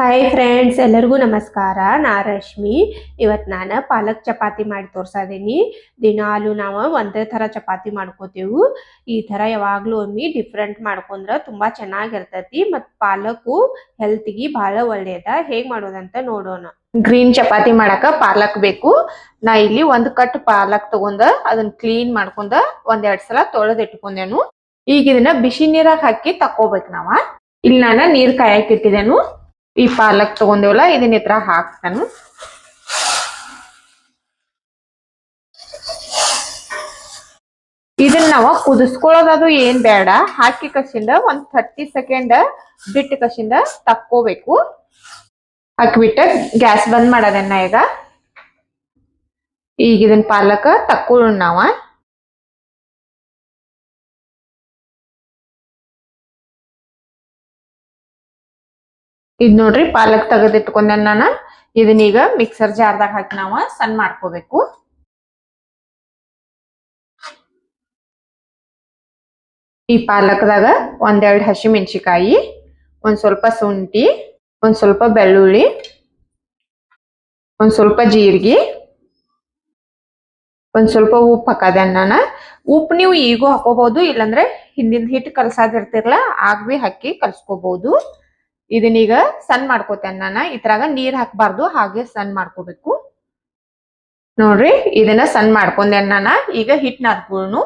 Hi friends ಎಲ್ಲರಿಗೂ ನಮಸ್ಕಾರ. ನಾ ರಶ್ಮಿ. ಇವತ್ತು ನಾನು ಪಾಲಕ್ ಚಪಾತಿ ಮಾಡಿ ತೋರ್ಸದೀನಿ ದಿನಾಲು ನಾವು ಒಂದೇ ಥರ ಚಪಾತಿ ಮಾಡ್ಕೋತೇವು. ಈ ಥರ ಯಾವಾಗಲೂ ಒಮ್ಮೆ ಡಿಫ್ರೆಂಟ್ ಮಾಡ್ಕೊಂಡ್ರೆ ತುಂಬ ಚೆನ್ನಾಗಿರ್ತೈತಿ ಮತ್ತು ಪಾಲಕು ಹೆಲ್ತ್ಗೆ ಭಾಳ ಒಳ್ಳೆಯದ ಹೇಗೆ ಮಾಡೋದಂತ ನೋಡೋಣ. ಗ್ರೀನ್ ಚಪಾತಿ ಮಾಡಕ ಪಾಲಕ್ ಬೇಕು. ನಾ ಇಲ್ಲಿ ಒಂದು ಕಟ್ ಪಾಲಕ್ ತಗೊಂಡ ಅದನ್ನ ಕ್ಲೀನ್ ಮಾಡ್ಕೊಂಡ ಒಂದೆರಡು ಸಲ ತೊಳೆದ್ ಇಟ್ಕೊಂಡೇನು. ಈಗ ಇದನ್ನ ಬಿಸಿ ನೀರಾಗ ಹಾಕಿ ತಕೋಬೇಕು ನಾವ. ಇಲ್ಲಿ ನಾನು ನೀರ್ ಕಾಯಕ್ಕೆ ಇಟ್ಟಿದ್ದೇನು ಈ ಪಾಲಕ್ ತಗೊಂಡೇವಲ್ಲ, ಇದನ್ನ ಇತ್ರ ಹಾಕ್ತಾನು. ಇದನ್ನ ನಾವು ಕುದಿಸ್ಕೊಳ್ಳೋದದು ಏನ್ ಬೇಡ. ಹಾಕಿ ಕಸಿಂದ ಒಂದ್ ಥರ್ಟಿ ಸೆಕೆಂಡ್ ಬಿಟ್ಟು ಕಸಿಂದ ತಕ್ಕೋಬೇಕು. ಹಾಕಿಬಿಟ್ಟ ಗ್ಯಾಸ್ ಬಂದ್ ಮಾಡೋದನ್ನ ಈಗ. ಈಗ ಇದನ್ನ ಪಾಲಕ್ ತಕ್ಕೊಳ್ಳೋಣ ನಾವ. ಇದ್ ನೋಡ್ರಿ ಪಾಲಕ್ ತೆಗೆದಿಟ್ಕೊಂಡೆ ನಾನು. ಇದನ್ನೀಗ ಮಿಕ್ಸರ್ ಜಾರ್ದಾಗ ಹಾಕಿ ನಾವು ಸಣ್ಣ ಮಾಡ್ಕೋಬೇಕು. ಈ ಪಾಲಕ್ದಾಗ ಒಂದೆರಡು ಹಸಿ ಮೆಣಸಿಕಾಯಿ ಒಂದ್ ಸ್ವಲ್ಪ ಶುಂಠಿ, ಒಂದ್ ಸ್ವಲ್ಪ ಬೆಳ್ಳುಳ್ಳಿ, ಒಂದ್ ಸ್ವಲ್ಪ ಜೀರಿಗೆ, ಒಂದ್ ಸ್ವಲ್ಪ ಉಪ್ಪು ಹಾಕದೆ ನಾನು. ಉಪ್ಪು ನೀವು ಈಗೂ ಹಾಕೋಬಹುದು, ಇಲ್ಲಂದ್ರೆ ಹಿಂದಿನ ಹಿಟ್ಟು ಕಲ್ಸಾದಿರ್ತಿರ್ಲ ಆಗ್ಬಿ ಹಾಕಿ ಕಲ್ಸ್ಕೋಬಹುದು. ಇದನ್ನೀಗ ಸಣ್ಣ ಮಾಡ್ಕೋತೇನೆ ನಾನು. ಇದ್ರಾಗ ನೀರ್ ಹಾಕಬಾರ್ದು, ಹಾಗೆ ಸಣ್ಣ ಮಾಡ್ಕೋಬೇಕು. ನೋಡ್ರಿ, ಇದನ್ನ ಸಣ್ಣ ಮಾಡ್ಕೊಂಡೆ ನಾನು. ಈಗ ಹಿಟ್ ನಾದ್ಕೊಳ್ಳು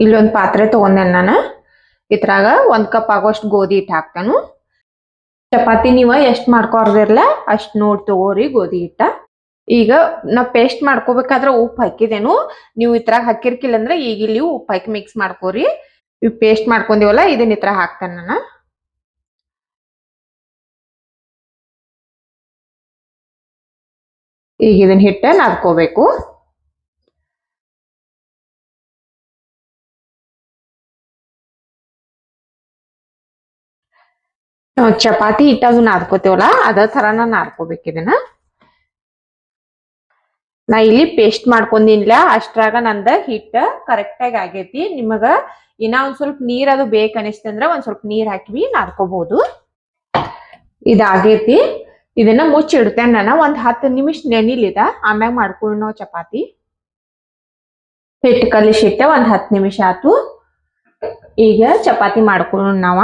ಇಲ್ಲೊಂದು ಪಾತ್ರೆ ತಗೊಂಡೆ ನಾನು. ಇದ್ರಾಗ ಒಂದ್ ಕಪ್ ಆಗೋಷ್ಟು ಗೋಧಿ ಹಿಟ್ಟು ಹಾಕ್ತಾನು. ಚಪಾತಿ ನೀವ ಎಷ್ಟ್ ಮಾಡ್ಕೊರ್ದಿರ್ಲ, ಅಷ್ಟ್ ನೋಡಿ ತಗೋರಿ ಗೋಧಿ ಹಿಟ್ಟ. ಈಗ ನಾ ಪೇಸ್ಟ್ ಮಾಡ್ಕೋಬೇಕಾದ್ರೆ ಉಪ್ಪು ಹಾಕಿದೇನು. ನೀವು ಇದ್ರಾಗ ಹಾಕಿರ್ಕಿಲ್ಲ ಅಂದ್ರೆ ಈಗ ಇಲ್ಲಿ ಉಪ್ಪು ಹಾಕಿ ಮಿಕ್ಸ್ ಮಾಡ್ಕೋರಿ. ಇವ್ ಪೇಸ್ಟ್ ಮಾಡ್ಕೊಂಡಿವಲ್ಲ, ಇದನ್ನ ಇತ್ರ ಹಾಕ್ತಾನ ನಾನು. ಈಗ ಇದನ್ನ ಹಿಟ್ಟ ನಾದ್ಕೋಬೇಕು. ಚಪಾತಿ ಚಪಾತಿ ಹಿಟ್ಟದು ನಾದ್ಕೋತೇವಲ್ಲ, ಅದ ತರಾನ ನಾದ್ಕೋಬೇಕು ಇದನ್ನ. ನಾ ಇಲ್ಲಿ ಪೇಸ್ಟ್ ಮಾಡ್ಕೊಂಡಿನ್ಲ, ಅಷ್ಟ್ರಾಗ ನಂದ ಹಿಟ್ಟ ಕರೆಕ್ಟ್ ಆಗಿ ಆಗೈತಿ. ನಿಮಗ ಇನ್ನ ಒಂದ್ ಸ್ವಲ್ಪ ನೀರ್ ಅದು ಬೇಕನಿಸ್ತಂದ್ರ ಒಂದ್ ಸ್ವಲ್ಪ ನೀರ್ ಹಾಕಿ ನಾದ್ಕೋಬಹುದು ಇದಾಗೈತಿ. ಇದನ್ನ ಮುಚ್ಚಿಡ್ತೇನೆ ನಾನು ಒಂದ್ ಹತ್ತು ನಿಮಿಷ ನೆನಿಲಿದ. ಆಮ್ಯಾಗ ಮಾಡ್ಕೊಳ್ಳೋ ಚಪಾತಿ. ಹಿಟ್ಟು ಕಲಿಸಿಟ್ಟೆ, ಒಂದ್ ಹತ್ತು ನಿಮಿಷ ಆತು. ಈಗ ಚಪಾತಿ ಮಾಡ್ಕೊಳ್ಳೋಣ ನಾವ.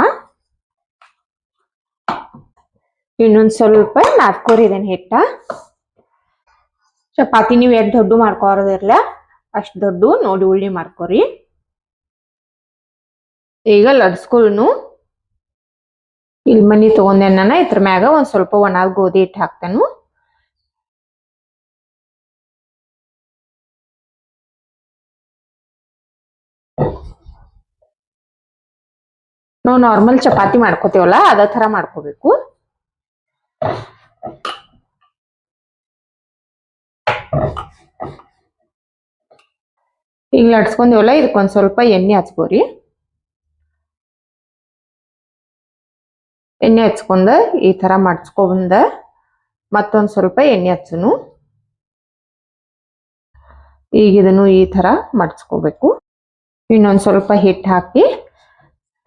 ಇನ್ನೊಂದ್ ಸ್ವಲ್ಪ ನಾದ್ಕೋರಿದೇನೆ ಹಿಟ್ಟ. ಚಪಾತಿ ನೀವು ಎಷ್ಟ್ ದೊಡ್ಡ ಮಾಡ್ಕೋರದಿರ್ಲ ಅಷ್ಟ್ ದೊಡ್ಡ ನೋಡಿ ಉಳ್ಳಿ ಮಾಡ್ಕೋರಿ. ಈಗ ಲಡ್ಸ್ಕೊಳ್ಳು ಇಲ್ಲಿ ಮನಿ ತಗೊಂಡೆ ನಾನು ಇದ್ರ ಮ್ಯಾಗ ಒಂದ್ ಸ್ವಲ್ಪ ಒಣ ಗೋಧಿ ಹಿಟ್ಟು ಹಾಕ್ತಾನು ನಾವು ನಾರ್ಮಲ್ ಚಪಾತಿ ಮಾಡ್ಕೋತೀವಲ್ಲ, ಅದೇ ತರ ಮಾಡ್ಕೋಬೇಕು. ಈಗ ಲಡ್ಸ್ಕೊಂಡಿವಲ್ಲ ಇದಕ್ಕೊಂದ್ ಸ್ವಲ್ಪ ಎಣ್ಣೆ ಹಚ್ಕೋರಿ ಎಣ್ಣೆ ಹಚ್ಕೊಂಡ ಈ ತರ ಬಂದ ಮತ್ತೊಂದು ಸ್ವಲ್ಪ ಎಣ್ಣೆ ಹಚ್ಚನು. ಈಗ ಇದನ್ನು ಈ ತರ ಮಡ್ಸ್ಕೋಬೇಕು. ಇನ್ನೊಂದು ಸ್ವಲ್ಪ ಹಿಟ್ಟು ಹಾಕಿ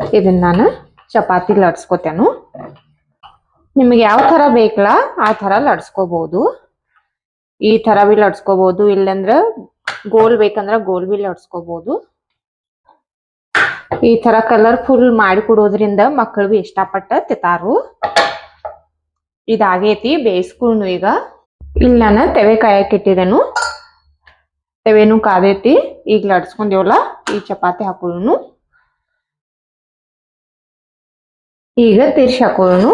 ಇದನ್ನ ನಾನು ಚಪಾತಿ ಲಡ್ಸ್ಕೊತೇನು ನಿಮಗೆ ಯಾವ ತರ ಬೇಕಲ್ಲ ಆ ತರ ಲಡ್ಸ್ಕೋಬಹುದು ಈ ತರ ಬಿ ಲಡ್ಸ್ಕೋಬಹುದು ಇಲ್ಲಂದ್ರೆ ಗೋಲ್ ಬೇಕಂದ್ರೆ ಗೋಲ್ ಬಿ ಲಡ್ಸ್ಕೋಬಹುದು ಈ ತರ ಕಲರ್ಫುಲ್ ಮಾಡಿ ಕೊಡೋದ್ರಿಂದ ಮಕ್ಕಳು ಬಿ ಇಷ್ಟಪಟ್ಟ ತಿಂತಾರು ಇದಾಗೈತಿ ಬೇಯಿಸ್ಕೊಂಡು ಈಗ. ಇಲ್ಲಿ ನಾನು ತೆವೆ ಕಾಯಕ್ಕೆ ಇಟ್ಟಿದ್ದೇನು ತೆವೆನು ಕಾದೈತಿ. ಈಗ ಲಡ್ಸ್ಕೊಂಡೇವಲ್ಲ ಈ ಚಪಾತಿ ಹಾಕೊಳ್ಳೋನು. ಈಗ ತಿರ್ಸಿ ಹಾಕೊಳ್ಳೋನು.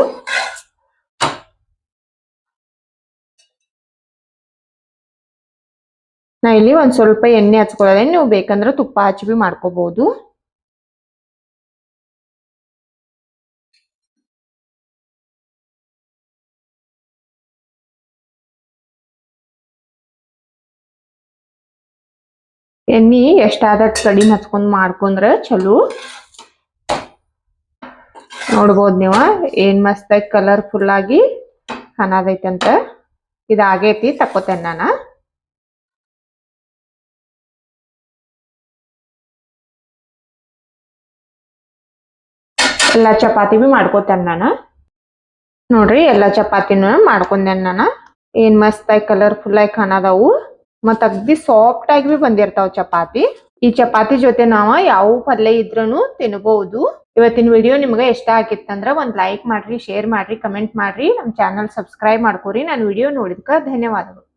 ನಾ ಇಲ್ಲಿ ಒಂದ್ ಸ್ವಲ್ಪ ಎಣ್ಣೆ ಹಚ್ಕೊಳ್ಳೋದೇ. ನೀವು ಬೇಕಂದ್ರೆ ತುಪ್ಪ ಹಚ್ಚಿ ಬಿ ಮಾಡ್ಕೋಬಹುದು ಎಣ್ಣಿ ಎಷ್ಟಾದಷ್ಟು ಕಡಿಮೆ ಹಚ್ಕೊಂಡು ಮಾಡ್ಕೊಂಡ್ರೆ ಚಲೋ. ನೋಡ್ಬೋದು ನೀವು, ಏನ್ ಮಸ್ತಾಗಿ ಕಲರ್ಫುಲ್ ಆಗಿ ಅಂತ ಇದಾಗೈತಿ ತಕ್ಕೋತೇನೆ ನಾನು ಎಲ್ಲ ಚಪಾತಿ ಬಿ ಮಾಡ್ಕೋತೇನೆ ನಾನು ನೋಡ್ರಿ, ಎಲ್ಲಾ ಚಪಾತಿನೂ ಮಾಡ್ಕೊಂಡೇನೆ ನಾನು ಏನ್ ಮಸ್ತಾಗಿ ಕಲರ್ಫುಲ್ ಆಗಿ ಕಾಣದಾವು ಮತ್ ಅಗ್ದಿ ಸಾಫ್ಟ್ ಆಗಿ ಬಂದಿರ್ತಾವ ಚಪಾತಿ. ಈ ಚಪಾತಿ ಜೊತೆ ನಾವ ಯಾವ ಪಲ್ಯ ಇದ್ರೂನು ತಿನ್ಬಹುದು ಇವತ್ತಿನ ವಿಡಿಯೋ ನಿಮ್ಗೆ ಇಷ್ಟ ಆಗಿತ್ತಂದ್ರ ಒಂದ್ ಲೈಕ್ ಮಾಡ್ರಿ ಶೇರ್ ಮಾಡ್ರಿ ಕಮೆಂಟ್ ಮಾಡ್ರಿ. ನಮ್ ಚಾನಲ್ ಸಬ್ಸ್ಕ್ರೈಬ್ ಮಾಡ್ಕೋರಿ. ನಾನು ವಿಡಿಯೋ ನೋಡಿದ್ಕ ಧನ್ಯವಾದಗಳು.